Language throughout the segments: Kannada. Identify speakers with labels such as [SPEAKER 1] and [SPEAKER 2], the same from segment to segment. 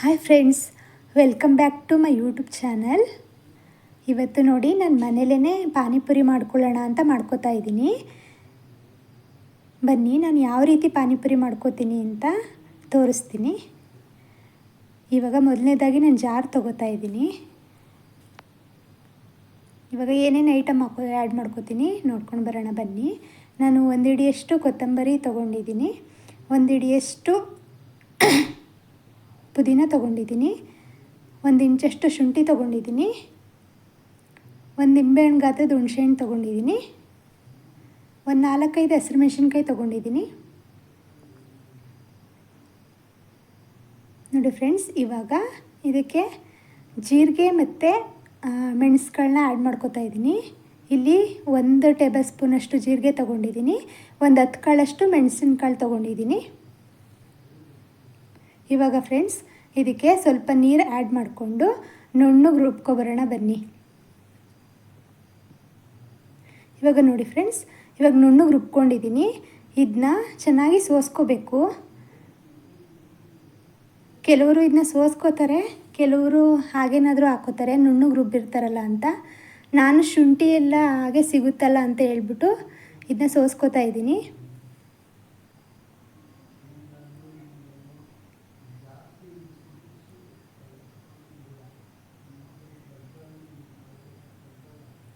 [SPEAKER 1] Hi friends welcome back to my YouTube channel ಇವತ್ತು ನೋಡಿ ನಾನು ಮನೇಲೇ ಪಾನಿಪುರಿ ಮಾಡ್ಕೊಳ್ಳೋಣ ಅಂತ ಮಾಡ್ಕೋತಾ ಇದ್ದೀನಿ. ಬನ್ನಿ, ನಾನು ಯಾವ ರೀತಿ ಪಾನಿಪುರಿ ಮಾಡ್ಕೋತೀನಿ ಅಂತ ತೋರಿಸ್ತೀನಿ. ಇವಾಗ ಮೊದಲನೇದಾಗಿ ನಾನು ಜಾರ್ ತೊಗೋತಾ ಇದ್ದೀನಿ. ಇವಾಗ ಏನೇನು ಐಟಮ್ ಹಾಕೋ ಆ್ಯಡ್ ಮಾಡ್ಕೋತೀನಿ, ನೋಡ್ಕೊಂಡು ಬರೋಣ ಬನ್ನಿ. ನಾನು ಒಂದು ಹಿಡಿಯಷ್ಟು ಕೊತ್ತಂಬರಿ ತೊಗೊಂಡಿದ್ದೀನಿ. ಒಂದು ಹಿಡಿಯಷ್ಟು ಪುದೀನ ತೊಗೊಂಡಿದ್ದೀನಿ. ಒಂದು ಇಂಚಷ್ಟು ಶುಂಠಿ ತೊಗೊಂಡಿದ್ದೀನಿ. ಒಂದು ನಿಂಬೆಹಣ್ಣು ಗಾತ್ರದ ಹುಣಸೆಹಣ್ಣು ತೊಗೊಂಡಿದ್ದೀನಿ. ಒಂದು ನಾಲ್ಕೈದು ಹಸಿರು ಮೆಣಸಿನ್ಕಾಯಿ ತೊಗೊಂಡಿದ್ದೀನಿ. ನೋಡಿ ಫ್ರೆಂಡ್ಸ್, ಇವಾಗ ಇದಕ್ಕೆ ಜೀರಿಗೆ ಮತ್ತು ಮೆಣಸುಗಳನ್ನ ಆ್ಯಡ್ ಮಾಡ್ಕೋತಾ ಇದ್ದೀನಿ. ಇಲ್ಲಿ ಒಂದು ಟೇಬಲ್ ಸ್ಪೂನಷ್ಟು ಜೀರಿಗೆ ತೊಗೊಂಡಿದ್ದೀನಿ. ಒಂದು ಹತ್ತು ಕಾಳಷ್ಟು ಮೆಣಸಿನ್ಕಾಳು ತೊಗೊಂಡಿದ್ದೀನಿ. ಇವಾಗ ಫ್ರೆಂಡ್ಸ್ ಇದಕ್ಕೆ ಸ್ವಲ್ಪ ನೀರು ಆ್ಯಡ್ ಮಾಡಿಕೊಂಡು ನುಣ್ಣಗೆ ರುಬ್ಕೊಬರೋಣ ಬನ್ನಿ. ಇವಾಗ ನೋಡಿ ಫ್ರೆಂಡ್ಸ್ ಇವಾಗ ನುಣ್ಣಗೆ ರುಬ್ಕೊಂಡಿದ್ದೀನಿ. ಇದನ್ನ ಚೆನ್ನಾಗಿ ಸೋಸ್ಕೋಬೇಕು. ಕೆಲವರು ಇದನ್ನ ಸೋಸ್ಕೋತಾರೆ, ಕೆಲವರು ಹಾಗೇನಾದರೂ ಹಾಕೋತಾರೆ, ನುಣ್ಣಗೆ ರುಬ್ಬಿರ್ತಾರಲ್ಲ ಅಂತ. ನಾನು ಶುಂಠಿ ಎಲ್ಲ ಹಾಗೆ ಸಿಗುತ್ತಲ್ಲ ಅಂತ ಹೇಳ್ಬಿಟ್ಟು ಇದನ್ನ ಸೋಸ್ಕೋತಾ ಇದ್ದೀನಿ.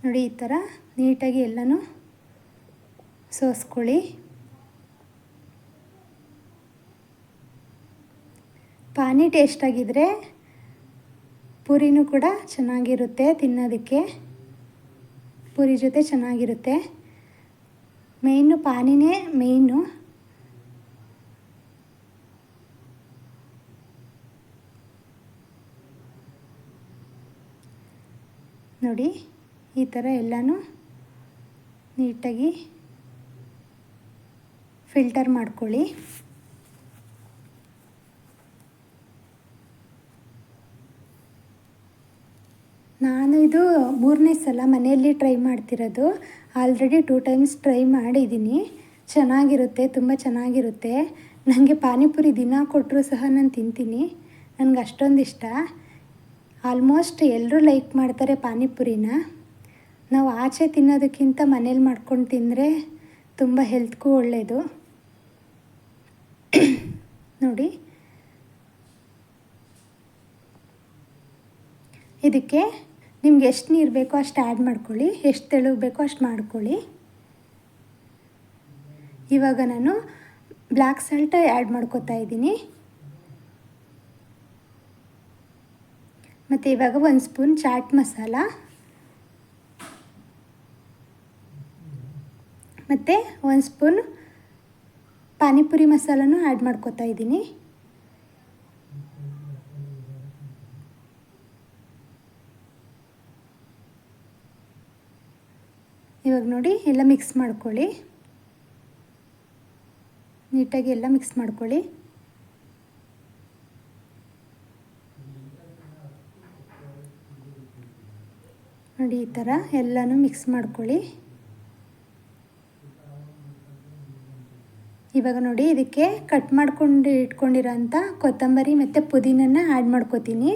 [SPEAKER 1] ನೋಡಿ ಈ ಥರ ನೀಟಾಗಿ ಎಲ್ಲನೂ ಸೋಸ್ಕೊಳ್ಳಿ. ಪಾನಿ ಟೇಸ್ಟಾಗಿದ್ದರೆ ಪೂರಿನೂ ಕೂಡ ಚೆನ್ನಾಗಿರುತ್ತೆ ತಿನ್ನೋದಕ್ಕೆ. ಪೂರಿ ಜೊತೆ ಚೆನ್ನಾಗಿರುತ್ತೆ. ಮೇಯ್ನು ಪಾನಿನೇ ಮೇಯ್ನು. ನೋಡಿ ಈ ಥರ ಎಲ್ಲನೂ ನೀಟಾಗಿ ಫಿಲ್ಟರ್ ಮಾಡ್ಕೊಳ್ಳಿ. ನಾನು ಇದು ಮೂರನೇ ಸಲ ಮನೆಯಲ್ಲಿ ಟ್ರೈ ಮಾಡ್ತಿರೋದು. ಆಲ್ರೆಡಿ ಟೂ ಟೈಮ್ಸ್ ಟ್ರೈ ಮಾಡಿದ್ದೀನಿ. ಚೆನ್ನಾಗಿರುತ್ತೆ, ತುಂಬ ಚೆನ್ನಾಗಿರುತ್ತೆ. ನನಗೆ ಪಾನಿಪುರಿ ದಿನ ಕೊಟ್ಟರು ಸಹ ನಾನು ತಿಂತೀನಿ. ನನಗೆ ಅಷ್ಟೊಂದು ಇಷ್ಟ. ಆಲ್ಮೋಸ್ಟ್ ಎಲ್ಲರೂ ಲೈಕ್ ಮಾಡ್ತಾರೆ ಪಾನಿಪುರಿನ. ನಾವು ಆಚೆ ತಿನ್ನೋದಕ್ಕಿಂತ ಮನೇಲಿ ಮಾಡ್ಕೊಂಡು ತಿಂದರೆ ತುಂಬ ಹೆಲ್ತ್ಗೂ ಒಳ್ಳೆಯದು ನೋಡಿ. ಇದಕ್ಕೆ ನಿಮ್ಗೆ ಎಷ್ಟು ನೀರು ಬೇಕೋ ಅಷ್ಟು ಆ್ಯಡ್ ಮಾಡ್ಕೊಳ್ಳಿ, ಎಷ್ಟು ತೆಳು ಬೇಕೋ ಅಷ್ಟು ಮಾಡ್ಕೊಳ್ಳಿ. ಇವಾಗ ನಾನು ಬ್ಲ್ಯಾಕ್ ಸಾಲ್ಟ್ ಆ್ಯಡ್ ಮಾಡ್ಕೋತಾ ಇದ್ದೀನಿ. ಮತ್ತು ಇವಾಗ ಒಂದು ಸ್ಪೂನ್ ಚಾಟ್ ಮಸಾಲ ಮತ್ತು ಒಂದು ಸ್ಪೂನ್ ಪಾನಿಪುರಿ ಮಸಾಲನೂ ಆ್ಯಡ್ ಮಾಡ್ಕೋತಾ ಇದ್ದೀನಿ. ಇವಾಗ ನೋಡಿ ಎಲ್ಲ ಮಿಕ್ಸ್ ಮಾಡ್ಕೊಳ್ಳಿ. ನೀಟಾಗಿ ಎಲ್ಲ ಮಿಕ್ಸ್ ಮಾಡ್ಕೊಳ್ಳಿ. ನೋಡಿ ಈ ಥರ ಎಲ್ಲನೂ ಮಿಕ್ಸ್ ಮಾಡ್ಕೊಳ್ಳಿ. ಇವಾಗ ನೋಡಿ ಇದಕ್ಕೆ ಕಟ್ ಮಾಡ್ಕೊಂಡು ಇಟ್ಕೊಂಡಿರೋಂಥ ಕೊತ್ತಂಬರಿ ಮತ್ತು ಪುದೀನನ ಆ್ಯಡ್ ಮಾಡ್ಕೋತೀನಿ.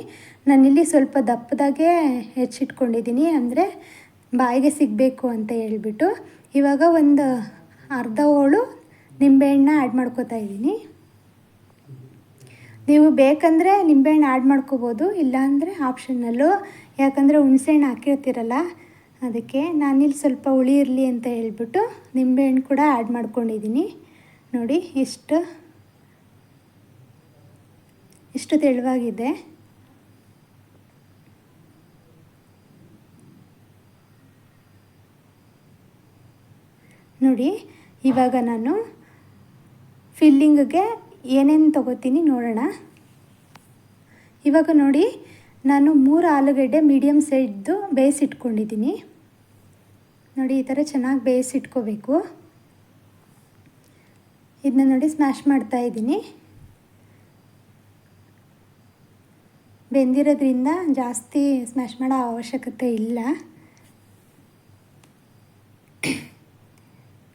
[SPEAKER 1] ನಾನಿಲ್ಲಿ ಸ್ವಲ್ಪ ದಪ್ಪದಾಗೆ ಹೆಚ್ಚಿಟ್ಕೊಂಡಿದ್ದೀನಿ, ಅಂದರೆ ಬಾಯಿಗೆ ಸಿಗಬೇಕು ಅಂತ ಹೇಳ್ಬಿಟ್ಟು. ಇವಾಗ ಒಂದು ಅರ್ಧ ಹೋಳು ನಿಂಬೆಹಣ್ಣ ಆ್ಯಡ್ ಮಾಡ್ಕೋತಾ ಇದ್ದೀನಿ. ನೀವು ಬೇಕಂದರೆ ನಿಂಬೆಹಣ್ಣು ಆ್ಯಡ್ ಮಾಡ್ಕೋಬೋದು, ಇಲ್ಲಾಂದರೆ ಆಪ್ಷನಲ್ಲು ಯಾಕಂದರೆ ಹುಣಸೆಹಣ್ಣು ಹಾಕಿರ್ತೀರಲ್ಲ, ಅದಕ್ಕೆ ನಾನಿಲ್ಲಿ ಸ್ವಲ್ಪ ಹುಳಿ ಇರಲಿ ಅಂತ ಹೇಳ್ಬಿಟ್ಟು ನಿಂಬೆಹಣ್ಣು ಕೂಡ ಆ್ಯಡ್ ಮಾಡ್ಕೊಂಡಿದ್ದೀನಿ. ನೋಡಿ, ಇಷ್ಟು ಇಷ್ಟು ತೆಳುವಾಗಿದೆ. ನೋಡಿ, ಇವಾಗ ನಾನು ಫಿಲ್ಲಿಂಗ್ಗೆ ಏನೇನು ತಗೋತೀನಿ ನೋಡೋಣ. ಇವಾಗ ನೋಡಿ, ನಾನು ಮೂರು ಆಲೂಗಡ್ಡೆ ಮೀಡಿಯಮ್ ಸೈಜ್ದು ಬೇಯಿಸಿಟ್ಕೊಂಡಿದ್ದೀನಿ. ನೋಡಿ, ಈ ಥರ ಚೆನ್ನಾಗಿ ಬೇಯಿಸಿಟ್ಕೋಬೇಕು. ಇದನ್ನ ನೋಡಿ ಸ್ಮ್ಯಾಶ್ ಮಾಡ್ತಾ ಇದ್ದೀನಿ. ಬೆಂದಿರೋದ್ರಿಂದ ಜಾಸ್ತಿ ಸ್ಮ್ಯಾಶ್ ಮಾಡೋ ಅವಶ್ಯಕತೆ ಇಲ್ಲ.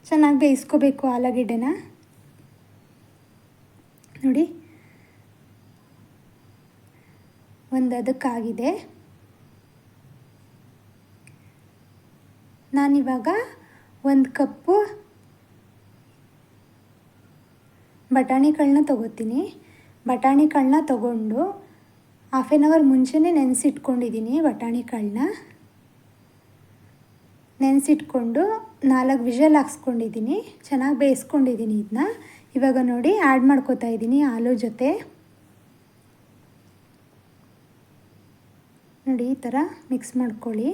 [SPEAKER 1] ಚೆನ್ನಾಗಿ ಬೇಯಿಸ್ಕೋಬೇಕು ಆಲೂಗೆಡ್ಡೆನ. ನೋಡಿ. ಒಂದು ಅದಕ್ಕಾಗಿದೆ. ನಾನಿವಾಗ ಒಂದು ಕಪ್ಪು ಬಟಾಣಿ ಕಾಳನ್ನ ತೊಗೋತೀನಿ. ಬಟಾಣಿ ಕಾಳನ್ನ ತೊಗೊಂಡು ಹಾಫ್ ಆನ್ ಅವರ್ ಮುಂಚೆನೇ ನೆನೆಸಿಟ್ಕೊಂಡಿದ್ದೀನಿ ಬಟಾಣಿ ಕಾಳನ್ನ ನೆನೆಸಿಟ್ಕೊಂಡು ನಾಲ್ಕು ವಿಷಲ್ ಹಾಕ್ಸ್ಕೊಂಡಿದ್ದೀನಿ ಚೆನ್ನಾಗಿ ಬೇಯಿಸ್ಕೊಂಡಿದ್ದೀನಿ ಇದನ್ನ ಇವಾಗ ನೋಡಿ ಆ್ಯಡ್ ಮಾಡ್ಕೋತಾ ಇದ್ದೀನಿ ಆಲೂ ಜೊತೆ. ನೋಡಿ ಈ ಥರ ಮಿಕ್ಸ್ ಮಾಡ್ಕೊಳ್ಳಿ.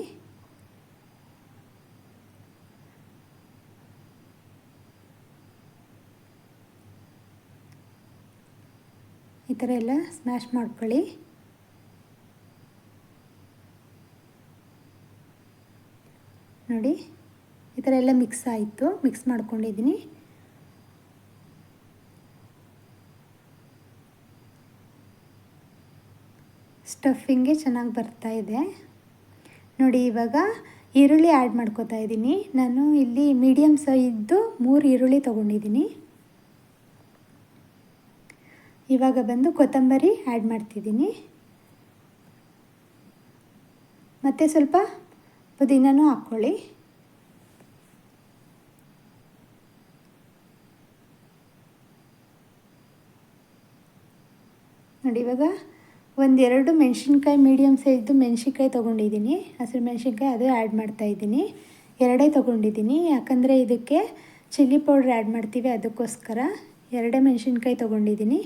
[SPEAKER 1] ಈ ಥರ ಎಲ್ಲ ಸ್ಮ್ಯಾಶ್ ಮಾಡ್ಕೊಳ್ಳಿ. ನೋಡಿ, ಈ ಥರ ಎಲ್ಲ ಮಿಕ್ಸ್ ಆಯಿತು. ಮಿಕ್ಸ್ ಮಾಡ್ಕೊಂಡಿದ್ದೀನಿ. ಸ್ಟಫಿಂಗೆ ಚೆನ್ನಾಗಿ ಬರ್ತಾ ಇದೆ. ನೋಡಿ, ಇವಾಗ ಈರುಳ್ಳಿ ಆ್ಯಡ್ ಮಾಡ್ಕೋತಾ ಇದ್ದೀನಿ ನಾನು ಇಲ್ಲಿ ಮೀಡಿಯಮ್ ಸೈಜ್ದು ಮೂರು ಈರುಳ್ಳಿ ತೊಗೊಂಡಿದ್ದೀನಿ. ಇವಾಗ ಬಂದು ಕೊತ್ತಂಬರಿ ಆ್ಯಡ್ ಮಾಡ್ತಿದ್ದೀನಿ. ಮತ್ತು ಸ್ವಲ್ಪ ಪುದೀನೂ ಹಾಕ್ಕೊಳ್ಳಿ. ನೋಡಿ, ಇವಾಗ ಒಂದೆರಡು ಮೆಣಸಿನ್ಕಾಯಿ ಮೀಡಿಯಮ್ ಸೈಜ್ದು ಮೆಣಸಿನ್ಕಾಯಿ ತೊಗೊಂಡಿದ್ದೀನಿ. ಹಸಿರು ಮೆಣಸಿನ್ಕಾಯಿ ಅದು ಆ್ಯಡ್ ಮಾಡ್ತಾಯಿದ್ದೀನಿ ಎರಡೇ ತೊಗೊಂಡಿದ್ದೀನಿ. ಯಾಕಂದರೆ ಇದಕ್ಕೆ ಚಿಲ್ಲಿ ಪೌಡ್ರ್ ಆ್ಯಡ್ ಮಾಡ್ತೀವಿ ಅದಕ್ಕೋಸ್ಕರ. ಎರಡೇ ಮೆಣಸಿನ್ಕಾಯಿ ತೊಗೊಂಡಿದ್ದೀನಿ.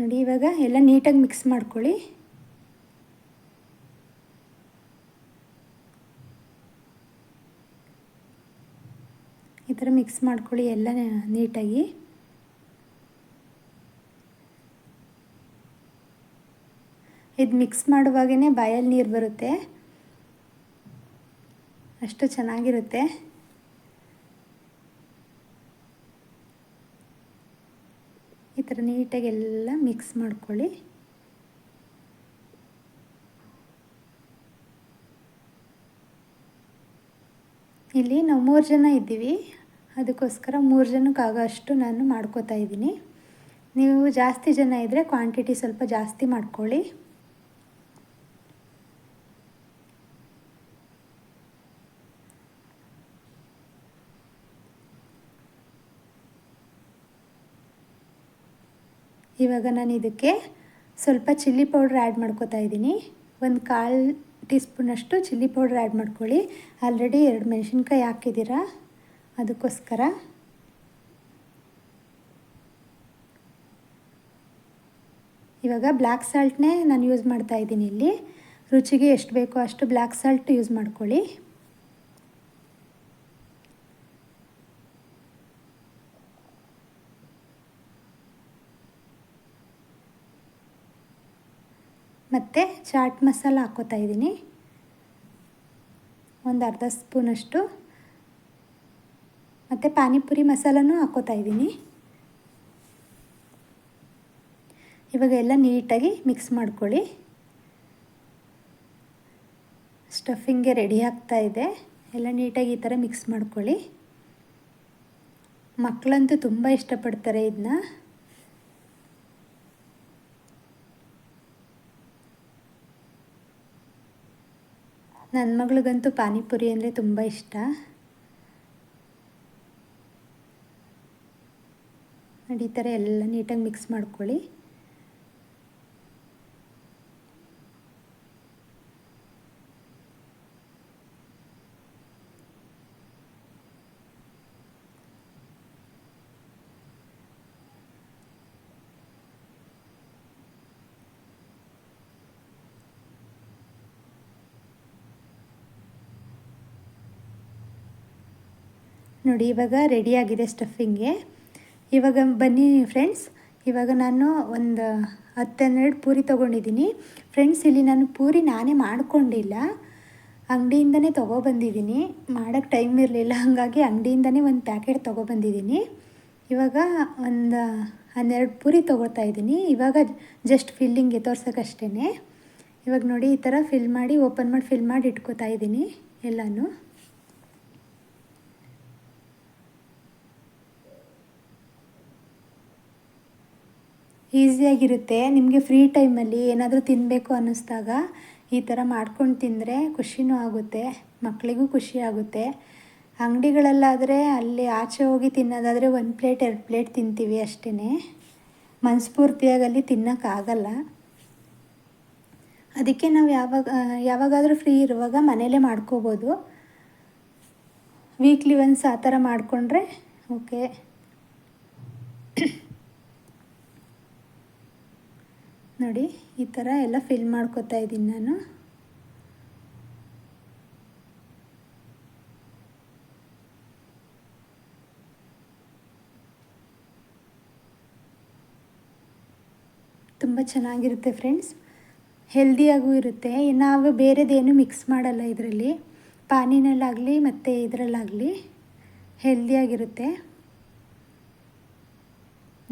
[SPEAKER 1] ನೋಡಿ, ಇವಾಗ ಎಲ್ಲ ನೀಟಾಗಿ ಮಿಕ್ಸ್ ಮಾಡ್ಕೊಳ್ಳಿ. ಈ ಥರ ಮಿಕ್ಸ್ ಮಾಡ್ಕೊಳ್ಳಿ ಎಲ್ಲ ನೀಟಾಗಿ. ಇದು ಮಿಕ್ಸ್ ಮಾಡುವಾಗೇ ಬಾಯಲ್ಲಿ ನೀರು ಬರುತ್ತೆ. ಅಷ್ಟು ಚೆನ್ನಾಗಿರುತ್ತೆ. ಥರ ನೀಟಾಗಿ ಎಲ್ಲ ಮಿಕ್ಸ್ ಮಾಡ್ಕೊಳ್ಳಿ. ಇಲ್ಲಿ ನಾವು ಮೂರು ಜನ ಇದ್ದೀವಿ. ಅದಕ್ಕೋಸ್ಕರ ಮೂರು ಜನಕ್ಕಾಗೋಷ್ಟು ನಾನು ಮಾಡ್ಕೋತಾ ಇದ್ದೀನಿ. ನೀವು ಜಾಸ್ತಿ ಜನ ಇದ್ದರೆ ಕ್ವಾಂಟಿಟಿ ಸ್ವಲ್ಪ ಜಾಸ್ತಿ ಮಾಡ್ಕೊಳ್ಳಿ. ಇವಾಗ ನಾನು ಇದಕ್ಕೆ ಸ್ವಲ್ಪ ಚಿಲ್ಲಿ ಪೌಡ್ರ್ ಆ್ಯಡ್ ಮಾಡ್ಕೋತಾ ಇದ್ದೀನಿ. ಒಂದು ಕಾಲು ಟೀ ಸ್ಪೂನಷ್ಟು ಚಿಲ್ಲಿ ಪೌಡ್ರ್ ಆ್ಯಡ್ ಮಾಡ್ಕೊಳ್ಳಿ. ಆಲ್ರೆಡಿ ಎರಡು ಮೆಣಸಿನ್ಕಾಯಿ ಹಾಕಿದ್ದೀರಾ? ಅದಕ್ಕೋಸ್ಕರ. ಇವಾಗ ಬ್ಲ್ಯಾಕ್ ಸಾಲ್ಟ್ನೇ ನಾನು ಯೂಸ್ ಮಾಡ್ತಾ ಇದ್ದೀನಿ ಇಲ್ಲಿ. ರುಚಿಗೆ ಎಷ್ಟು ಬೇಕೋ ಅಷ್ಟು ಬ್ಲ್ಯಾಕ್ ಸಾಲ್ಟ್ ಯೂಸ್ ಮಾಡ್ಕೊಳ್ಳಿ. ಮತ್ತು ಚಾಟ್ ಮಸಾಲ ಹಾಕೋತಾ ಇದ್ದೀನಿ. ಒಂದು ಅರ್ಧ ಸ್ಪೂನಷ್ಟು ಮತ್ತು ಪಾನಿಪುರಿ ಮಸಾಲನೂ ಹಾಕೋತಾ ಇದ್ದೀನಿ. ಇವಾಗ ಎಲ್ಲ ನೀಟಾಗಿ ಮಿಕ್ಸ್ ಮಾಡ್ಕೊಳ್ಳಿ. ಸ್ಟಫಿಂಗ್ಗೆ ರೆಡಿ ಆಗ್ತಾ ಇದೆ. ಎಲ್ಲ ನೀಟಾಗಿ ಈ ಥರ ಮಿಕ್ಸ್ ಮಾಡ್ಕೊಳ್ಳಿ. ಮಕ್ಕಳಂತೂ ತುಂಬ ಇಷ್ಟಪಡ್ತಾರೆ ಇದನ್ನ ನನ್ನ ಮಗಳಿಗಂತೂ ಪಾನಿಪುರಿ ಅಂದರೆ ತುಂಬ ಇಷ್ಟ. ನೋಡಿ ಈ ಥರ ಎಲ್ಲ ನೀಟಾಗಿ ಮಿಕ್ಸ್ ಮಾಡ್ಕೊಳ್ಳಿ. ನೋಡಿ, ಇವಾಗ ರೆಡಿಯಾಗಿದೆ ಸ್ಟಫಿಂಗ್ಗೆ ಇವಾಗ ಬನ್ನಿ ಫ್ರೆಂಡ್ಸ್ ಇವಾಗ ನಾನು ಒಂದು ಹತ್ತೆರಡು ಪೂರಿ ತೊಗೊಂಡಿದ್ದೀನಿ. ಫ್ರೆಂಡ್ಸ್ ಇಲ್ಲಿ ನಾನು ಪೂರಿ ನಾನೇ ಮಾಡಿಕೊಂಡಿಲ್ಲ. ಅಂಗಡಿಯಿಂದನೇ ತೊಗೊಬಂದಿದ್ದೀನಿ ಮಾಡೋಕ್ಕೆ ಟೈಮ್ ಇರಲಿಲ್ಲ. ಹಾಗಾಗಿ ಅಂಗಡಿಯಿಂದನೇ ಒಂದು ಪ್ಯಾಕೆಟ್ ತೊಗೊಬಂದಿದ್ದೀನಿ ಇವಾಗ ಒಂದು ಹನ್ನೆರಡು ಪೂರಿ ತೊಗೊಳ್ತಾ ಇದ್ದೀನಿ. ಇವಾಗ ಜಸ್ಟ್ ಫಿಲ್ಲಿಂಗ್ಗೆ ತೋರ್ಸೋಕ್ಕಷ್ಟೇ ಇವಾಗ ನೋಡಿ, ಈ ಥರ ಫಿಲ್ ಮಾಡಿ ಓಪನ್ ಮಾಡಿ ಫಿಲ್ ಮಾಡಿ ಇಟ್ಕೋತಾ ಇದ್ದೀನಿ ಎಲ್ಲನೂ. ಈಸಿಯಾಗಿರುತ್ತೆ. ನಿಮಗೆ ಫ್ರೀ ಟೈಮಲ್ಲಿ ಏನಾದರೂ ತಿನ್ನಬೇಕು ಅನ್ನಿಸ್ದಾಗ ಈ ಥರ ಮಾಡ್ಕೊಂಡು ತಿಂದರೆ ಖುಷಿನೂ ಆಗುತ್ತೆ ಮಕ್ಕಳಿಗೂ ಖುಷಿ ಆಗುತ್ತೆ. ಅಂಗಡಿಗಳಲ್ಲಾದರೆ ಅಲ್ಲಿ ಆಚೆ ಹೋಗಿ ತಿನ್ನೋದಾದರೆ ಒಂದು ಪ್ಲೇಟ್ ಎರಡು ಪ್ಲೇಟ್ ತಿಂತೀವಿ ಅಷ್ಟೇ ಮನಸ್ಫೂರ್ತಿಯಾಗಿ ಅಲ್ಲಿ ತಿನ್ನೋಕ್ಕಾಗಲ್ಲ ಅದಕ್ಕೆ ನಾವು ಯಾವಾಗ, ಯಾವಾಗಾದರೂ ಫ್ರೀ ಇರುವಾಗ ಮನೇಲೇ ಮಾಡ್ಕೋಬೋದು. ವೀಕ್ಲಿ ಒನ್ಸ್ ಆ ಥರ ಮಾಡಿಕೊಂಡ್ರೆ ಓಕೆ ನೋಡಿ, ಈ ಥರ ಎಲ್ಲ ಫಿಲ್ ಮಾಡ್ಕೋತಾ ಇದ್ದೀನಿ ನಾನು. ತುಂಬ ಚೆನ್ನಾಗಿರುತ್ತೆ ಫ್ರೆಂಡ್ಸ್ ಹೆಲ್ದಿಯಾಗೂ ಇರುತ್ತೆ. ನಾವು ಬೇರೆದೇನು ಮಿಕ್ಸ್ ಮಾಡಲ್ಲ ಇದರಲ್ಲಿ. ಪಾನಿನಲ್ಲಾಗಲಿ ಮತ್ತು ಇದರಲ್ಲಾಗಲಿ ಹೆಲ್ದಿಯಾಗಿರುತ್ತೆ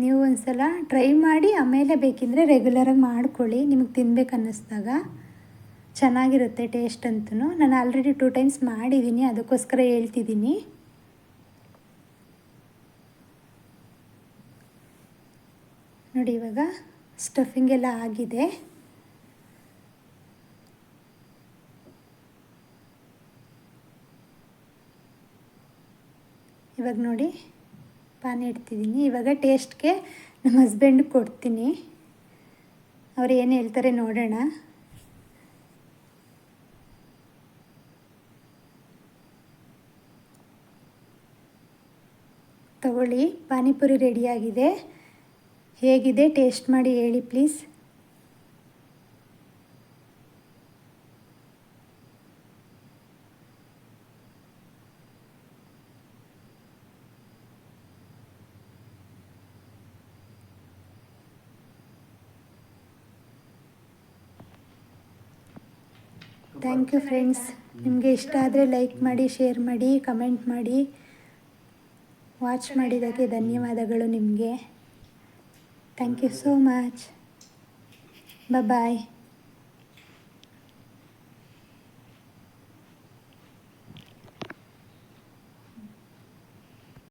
[SPEAKER 1] ನೀವು ಒಂದು ಸಲ ಟ್ರೈ ಮಾಡಿ, ಆಮೇಲೆ ಬೇಕಿದ್ದರೆ ರೆಗ್ಯುಲರಾಗಿ ಮಾಡ್ಕೊಳ್ಳಿ. ನಿಮಗೆ ತಿನ್ಬೇಕು ಅನ್ನಿಸ್ದಾಗ ಚೆನ್ನಾಗಿರುತ್ತೆ ಟೇಸ್ಟ್ ಅಂತೂ ನಾನು ಆಲ್ರೆಡಿ ಟೂ ಟೈಮ್ಸ್ ಮಾಡಿದ್ದೀನಿ ಅದಕ್ಕೋಸ್ಕರ ಹೇಳ್ತಿದ್ದೀನಿ ನೋಡಿ ಇವಾಗ ಸ್ಟಫಿಂಗ್ ಎಲ್ಲ ಆಗಿದೆ. ಇವಾಗ ನೋಡಿ. ಪಾನಿ ಇಡ್ತಿದ್ದೀನಿ. ಇವಾಗ ಟೇಸ್ಟ್ಗೆ ನಮ್ಮ ಹಸ್ಬೆಂಡ್ ಕೊಡ್ತೀನಿ. ಅವ್ರು ಏನು ಹೇಳ್ತಾರೆ ನೋಡೋಣ. ತಗೊಳ್ಳಿ, ಪಾನಿಪುರಿ ರೆಡಿಯಾಗಿದೆ ಹೇಗಿದೆ? ಟೇಸ್ಟ್ ಮಾಡಿ ಹೇಳಿ ಪ್ಲೀಸ್ ಥ್ಯಾಂಕ್ ಯು ಫ್ರೆಂಡ್ಸ್ ನಿಮಗೆ ಇಷ್ಟ ಆದರೆ ಲೈಕ್ ಮಾಡಿ ಶೇರ್ ಮಾಡಿ ಕಮೆಂಟ್ ಮಾಡಿ. ವಾಚ್ ಮಾಡಿದ್ದಕ್ಕೆ ಧನ್ಯವಾದಗಳು ನಿಮಗೆ. Thank you so much bye